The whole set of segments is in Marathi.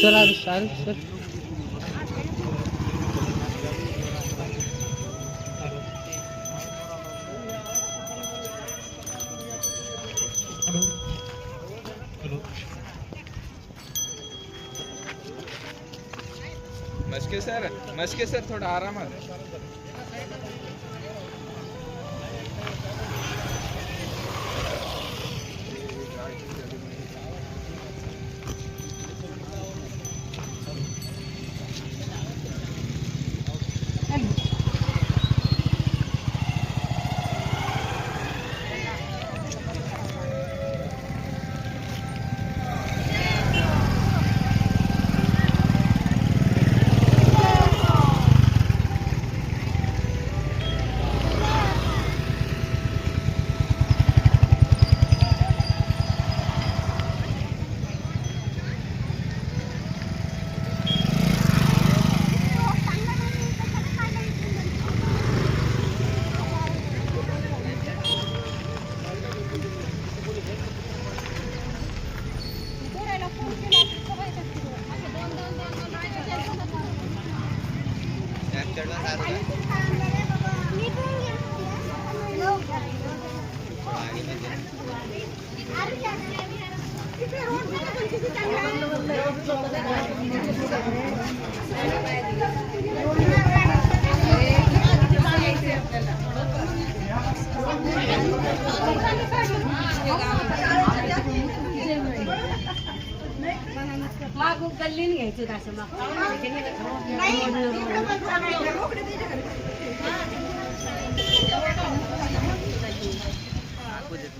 Shahrukh sir. Maske sir Maske sir थोडा کردن هر روز.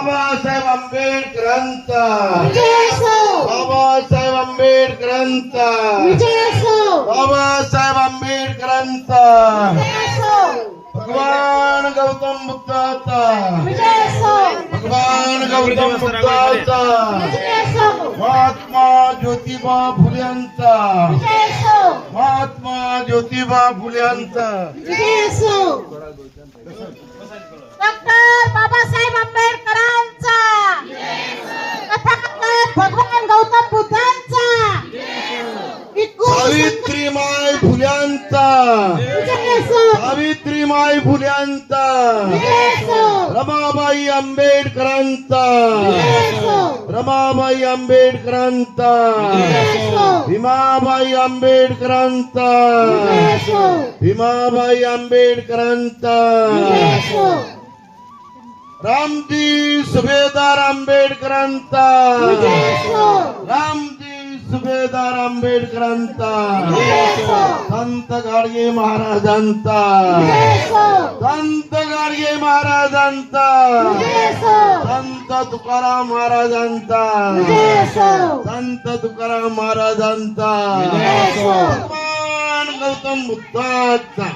सादर भाऊ बाबासाहेब आंबेडकरांचा. बाबासाहेब आंबेडकरांचा. बाबासाहेब आंबेडकरांचा. भगवान गौतम बुद्धाचा. भगवान गौतम बुद्धाचा. महात्मा ज्योतिबा फुल्यांचा. महात्मा ज्योतिबा फुल्यांचा. डॉक्टर बाबासाहेब आंबेडकरांचा. तथागत भगवान गौतम बुद्धांचा. विठू सावित्रीमाय फुल्यांचा. विजय असो, सावित्रीमाय फुल्यांचा रमाबाई आंबेडकरांचा. रमाबाई आंबेडकरांचा. भीमाबाई आंबेडकरांचा. भीमाबाई आंबेडकरांचा. रामजी सुभेदार आंबेडकरांचा. रामजी सुभेदार आंबेडकरांचा. संत गाडगे महाराजांचा. संत गाडगे महाराजांचा. संत तुकाराम महाराजांचा. संत तुकाराम महाराजांचा. गौतम बुद्धाचा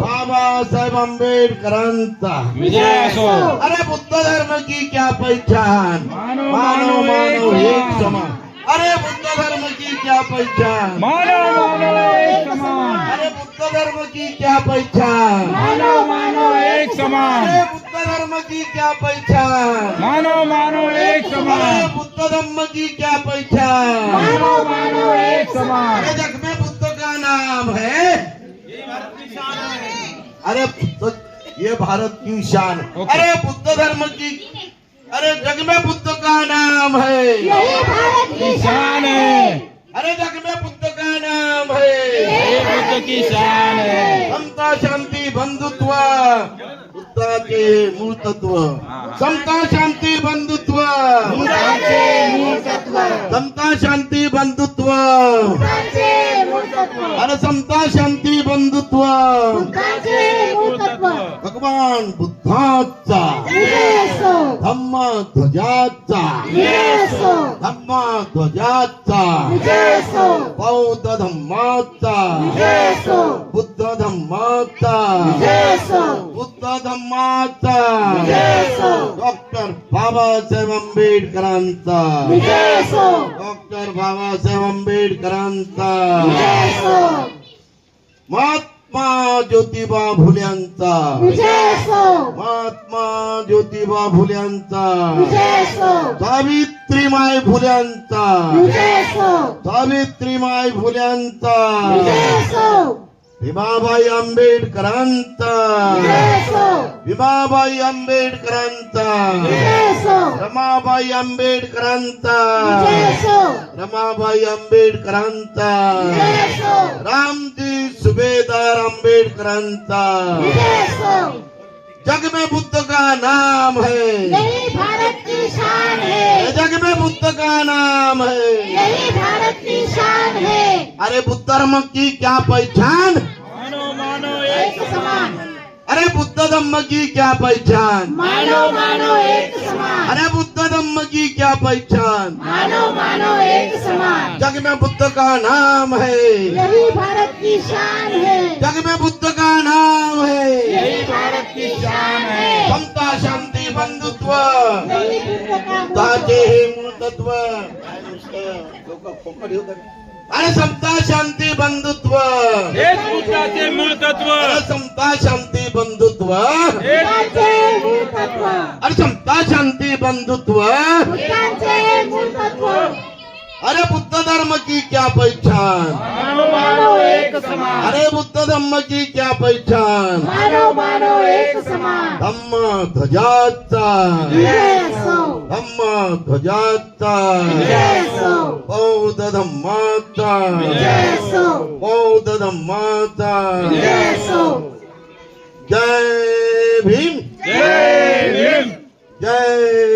बाबासाहेब आंबेडकरांचा. अरे बुद्ध धर्म की क्या पहचान? मानव मानव एक समान. अरे बुद्ध धर्म की क्या पहचान? अरे बुद्ध धर्म की क्या पहचान? मानो मानो एक समान. अरे बुद्ध धर्म की क्या पहचान? मानो मानो एक समान. अरे बुद्ध धर्म की क्या पहचान? मानो मानो एक समान. बुद्ध नाम है। अरे तो ये भारत की शान ओके। अरे बुद्ध धर्म की अरे जग में बुद्ध का नाम है। यही भारत की शान है। अरे जग में बुद्ध का नाम है। हे बुद्ध की शान है। समता शांति बंधुत्व बुद्धाचे मूळ तत्व समता शांति बंधुत्व। तत्व समता शांति बंधुत्व। अरे समता शांती बंधुत्व. भगवान बुद्धाचा. धम्म ध्वजाचा. धम्म ध्वजाचा. बौद्ध धम्माचा. बुद्ध धम्माचा. बुद्ध धम्माचा. डॉक्टर बाबासाहेब आंबेडकरांचा. विजय असो डॉक्टर बाबासाहेब आंबेडकरांचा. विजय असो महात्मा ज्योतिबा फुल्यांचा. विजय असो महात्मा ज्योतिबा फुल्यांचा. विजय असो सावित्रीमाय फुल्यांचा. विजय असो सावित्रीमाय फुल्यांचा. विजय असो भीमाबाई आंबेडकरांचा. भीमाबाई आंबेडकरांचा. रमाबाई आंबेडकरांचा. रमाबाई आंबेडकरांचा. रामजी सुभेदार आंबेडकरांचा. जग में बुद्ध का नाम है? यही भारत की शान है। जग में बुद्ध का नाम है। यही भारत की शान है। अरे बुद्ध धर्म की क्या पहचान? मानो मानो एक समान। अरे बुद्ध धर्म की क्या पहचान? मानो मानो एक समान। अरे बुद्ध धर्म की क्या पहचान? मानो मानो एक समान। जग में बुद्ध का नाम है। यही भारत की शान है। जग में बुद्ध का नाम है। यही भारत की शान है। समता शांती बंधुत्व। ताजे हे तत्व अरे समता शांती बंधुत्व. हेच बुद्धाचे मूळ तत्व. अरे समता शांती बंधुत्व. अरे समता शांती बंधुत्व. अरे बुद्ध धर्म की क्या पहचान? मानो मानो एक समान। अरे बुद्ध धर्म की क्या पहचान? मानो मानो एक समान। धम्म ध्वजाचा धम्म ध्वजाचा बौद्ध धम्माचा बौद्ध धम्माचा जय भीम। जय भीम। जय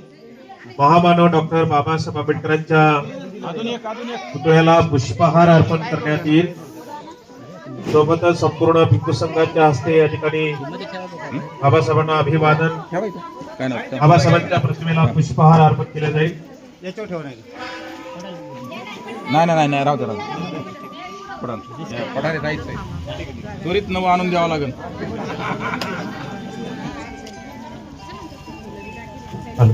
महामानव डॉक्टर बाबासाहेब आंबेडकरांच्या पुतळ्याला पुष्पहार अर्पण करण्यात येईल. सोबतच संपूर्ण भिक्खू संघाच्या हस्ते या ठिकाणी बाबासाहेबांना अभिवादन. बाबासाहेबांच्या प्रतिमेला पुष्पहार अर्पण केले जाईल. नाही नाही नाही राहू राहू पठारे राहायचंय त्वरित नवं आणून द्यावं लागेल. हॅलो,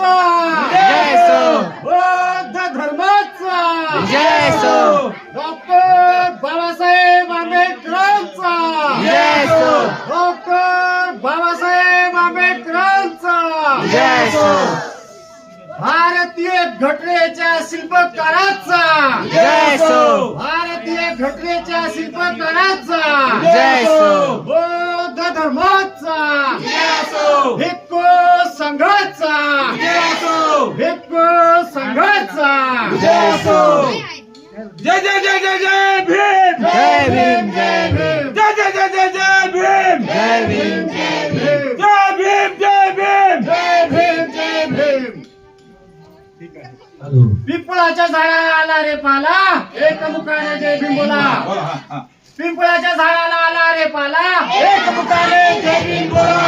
धर्माचा बौद्ध धर्माचा! डॉक्टर बाबासाहेब आंबेडकरांचा! डॉक्टर बाबासाहेब आंबेडकरांचा! भारतीय घटनेच्या शिल्पकाराचा! भारतीय घटनेच्या शिल्पकाराचा! बौद्ध धर्माचा! भिक्खू संघाचा! भिक्खू संघाचा! जय जय जय जय जय भीम! जय भीम जय भीम! जय जय जय जय जय भीम! जय भीम जय भीम! जय भीम जय भीम! जय भीम जय भीम! पिंपळाच्या झाडाला आला रे पाला. एक मुखाने जय भीम बोला. पिंपळाच्या झाडाला आला रे पाला. एक मुखाने जय भीम बोला.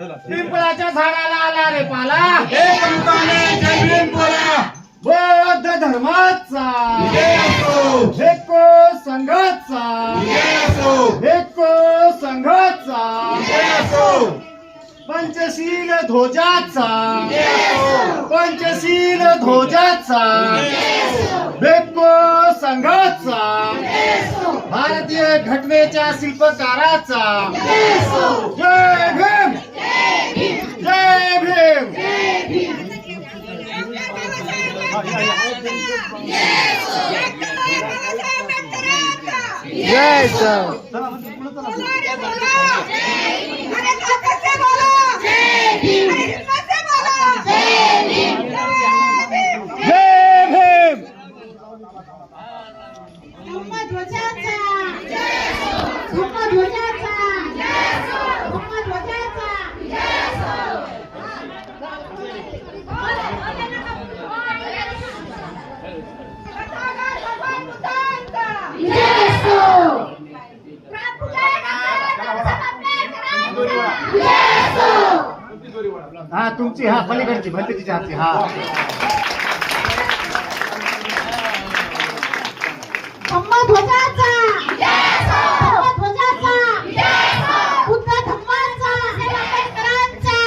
पिंपळाच्या झाडाला आला रे पाला. एक मुखाने जय भीम बोला बौद्ध धर्माचा. भिक्खू संघाचा. भिक्खू संघाचा. पंचशील ध्वजाचा. पंचशील ध्वजाचा. भिक्खू संघाचा. भारतीय घटनेच्या शिल्पकाराचा. जय भीम जय भीम जय हा तुमची हा पलीकडची भलतीची हातची हा. ध्वजाचा. ध्वजाचा. बुद्ध धम्माचा. आंबेडकरांचा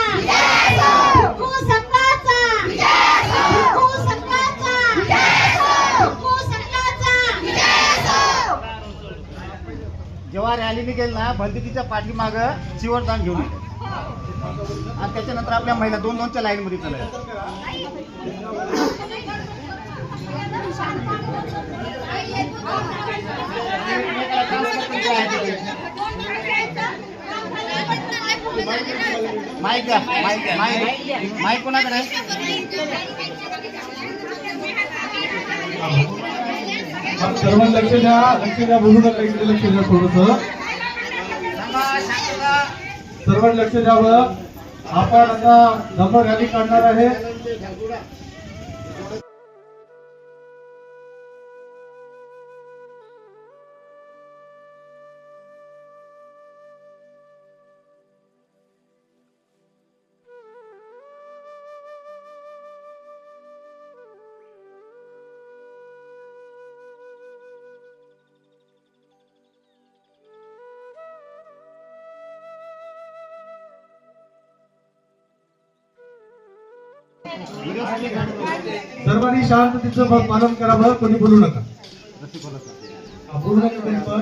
भिक्खू संघाचा. भिक्खू संघाचा. भिक्खू संघाचा. जेव्हा रॅली निघेल ना भलतीच्या पाठीमाग चिवरदान घेऊन. आणि त्याच्यानंतर आपल्या महिला दोन दोनच्या लाईन मध्ये चालायचं माईक द्या माईक माईक माईक कोणाकडे आहे? सर्वांना लक्ष द्या लक्ष द्या बोलू नका इकडे लक्ष द्या थोडस. सर्वांना लक्ष द्यावं आपण आता धम्म रॅली काढणार आहे. सर्वांनी शांततेचं पालन करावं कोणी बोलू नका. हा, बोलू नका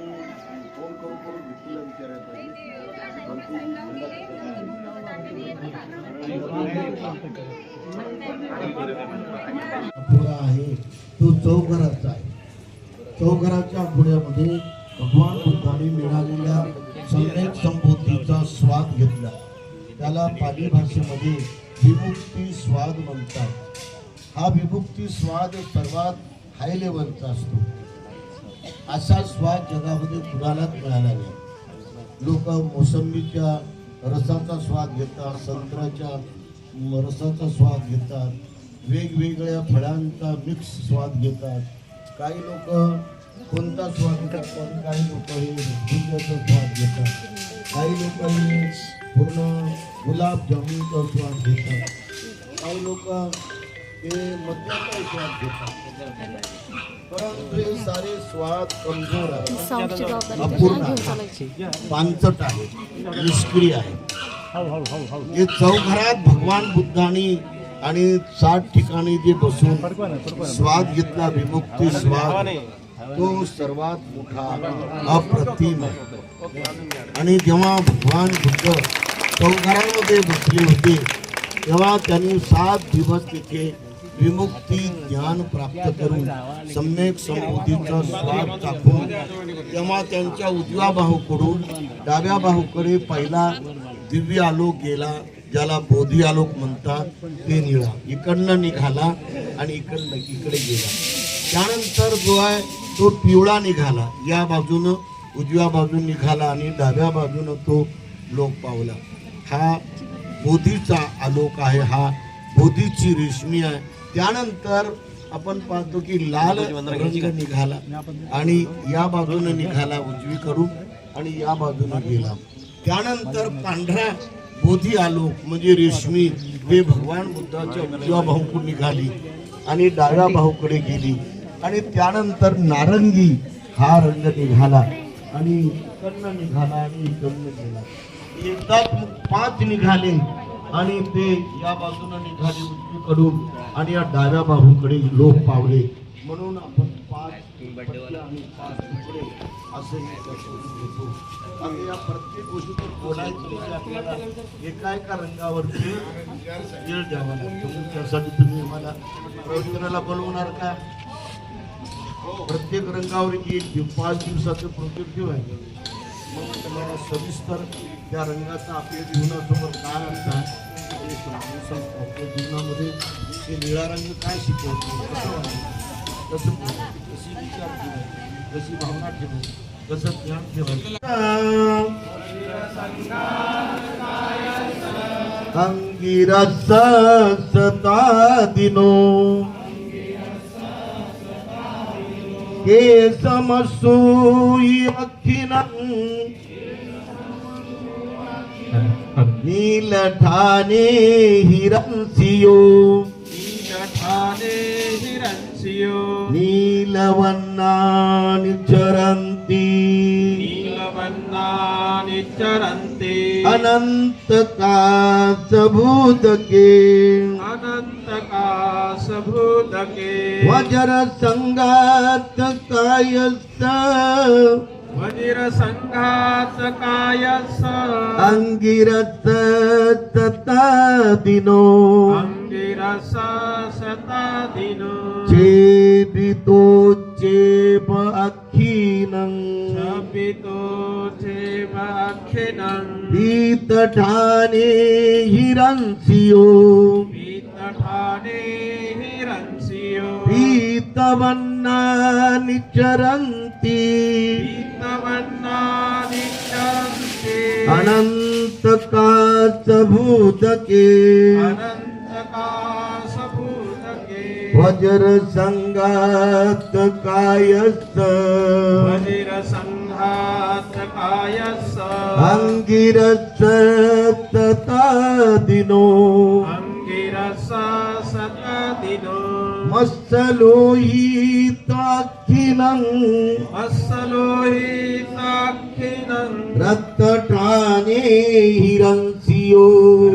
पण. फोन करून करून भेटीला उलटं होते पुढा आहे. तो चौघराचा आहे. चौघराच्या पुढ्यामध्ये भगवान बुद्धाने मिळालेल्या सम्यक संबोधीचा स्वाद घेतला. त्याला पाली भाषेमध्ये विमुक्ती स्वाद म्हणतात. हा विमुक्ती स्वाद सर्वात हाय लेवलचा असतो. असा स्वाद जगामध्ये कुणालाच मिळाला नाही. लोक मोसंबीच्या रसाचा स्वाद घेतात संत्र्याच्या रसाचा स्वाद घेतात वेगवेगळ्या फळांचा मिक्स स्वाद घेतात. काही लोक कोणता स्वाद घेतात पण काही लोक हे रसगुल्ल्याचा स्वाद घेतात. काही लोक हे पूर्ण गुलाबजामुनचा स्वाद घेतात. काही लोक हे मद्याचा स्वाद घेतात. परंतु हे सारे स्वाद कमजोर आहे. अपूर्ण आहे. पानचट आहे. निष्क्रिय आहे. हे चौघरात भगवान बुद्धांनी आणि सात ठिकाणी जे बसून स्वाद घेतला विमुक्ती स्वाद तो सर्वात मोठा अप्रतिम आहे. आणि जेव्हा भगवान बुद्ध चौघरांमध्ये बसले होते तेव्हा त्यांनी सात दिवस तिथे विमुक्ती ज्ञान प्राप्त करून सम्यक संबोधीचा स्वाद दाखवून तेव्हा त्यांच्या उजव्या बाहूकडून डाव्या बाहूकडे पहिला दिव्य आलोक गेला ज्याला बोधी आलोक म्हणतात ते निळा. इकडनं निघाला आणि इकडनं इकडे गेला. त्यानंतर जो आहे तो पिवळा निघाला. या बाजूनं उजव्या बाजून निघाला आणि डाव्या बाजूनं तो लोक पावला. हा बोधीचा आलोक आहे हा बोधीची रेशमी आहे. त्यानंतर आपण पाहतो की लाल रंग निघाला आणि या बाजूने निघाला उजवीकडून आणि या बाजूने गेला. त्यानंतर पांढरा बोधी आलोक म्हणजे रेशमी हे भगवान बुद्धाच्या उजव्या भाऊकडून निघाली आणि डाव्या भाऊकडे गेली. आणि त्यानंतर नारंगी हा रंग निघाला आणि इकडनं निघाला आणि इकडनं गेला. एकदाच पाच निघाले. आणि ते या बाजूने निघाले उजवीकडून आणि या डाव्या बाजूकडे लोक पावले. म्हणून आपण पाच आणि पाच तुकडे असे घेतो. आणि या प्रत्येक गोष्टीतून बोलायचं आपल्याला एका एका रंगावरती वेळ द्यावा लागतो. त्यासाठी तुम्ही मला प्रवचनाला बोलवणार का? प्रत्येक रंगावर एक पाच दिवसाचं प्रोजेक्ट ठेवायचं. मग तुम्हाला सविस्तर त्या रंगाचा आपल्या जीवनासमोर काय अर्थ आहे ते आपल्या जीवनामध्ये हे निळा रंग काय शिकवतो कसं वागायचं, कसं कशी विचार ठेवायची कशी भावना ठेवायची कसं ज्ञान ठेवायचं. अंगिरस सता दिनो के समसूई अखिनं नीलठाने हिरंसियो नीलवन्नानि चरन्ति चरन्ते अनन्तकाशभूतके अनन्तकाशभूतके वज्रसङ्गात् कायस्थ वज्रसङ्घात कायस अङ्गिरस तथा दिनो अङ्गिरस शतादिनो चेपितो चेप अखिनं शपितो चेवाखिनं पीतठाने हिरंसियो पीतठाने हिरंसियो पीतवन्नानि चरन्ति पीतवन्नानि चरन्ति अनन्तकाशभूतके अनन्तकाशभूतके वज्रसङ्गात् कायस्थ वज्रसङ्घात कायस अङ्गिरस तथा दिनो। मत्सलोहिताखिलं अस्सलोहिताखिनं रक्तठाने हिरंसियो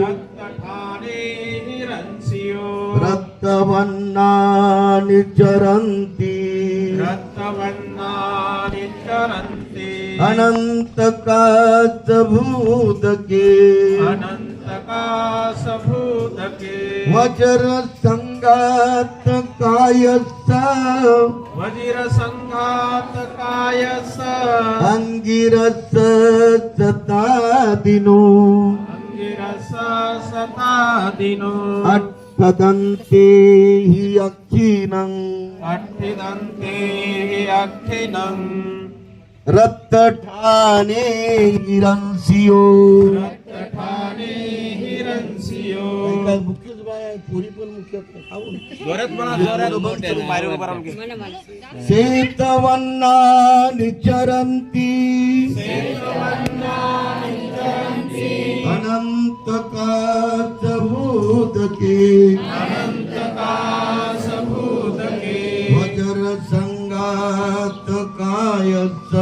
रक्तठाने हिरंसियो रक्त रक्तवर्णानि चरन्ति। रक्तवर्णानि चरन्ति अनन्तकाचभूतके अनन्तकाशभूतके वज्रसङ्गात् कायस्स वज्रसङ्घातकायस अङ्गिरस चतादिनो अङ्गिरस सतादिनो अट्टदन्ते हि अक्षिणम् अट्ठिदन्ते अक्षिणम् रक्तठाने हिरंसियो रक्तठाने हिरंसियो जोरात म्हणा जोरात श्वेतवर्णानि चरन्ति अनन्तकाचभूतके वज्रसङ्गात् कायस्स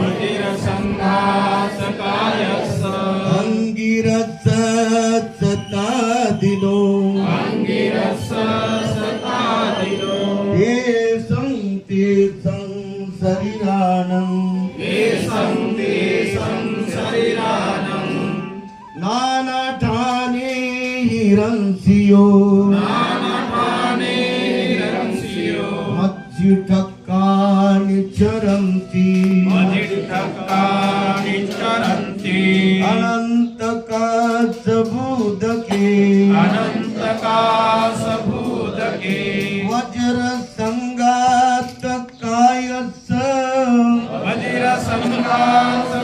वज्रसङ्घातकायस अङ्गिरस चतादिनो ਸੰਨਾਸ ਵਜੀਰਾ ਸੰਨਾਸ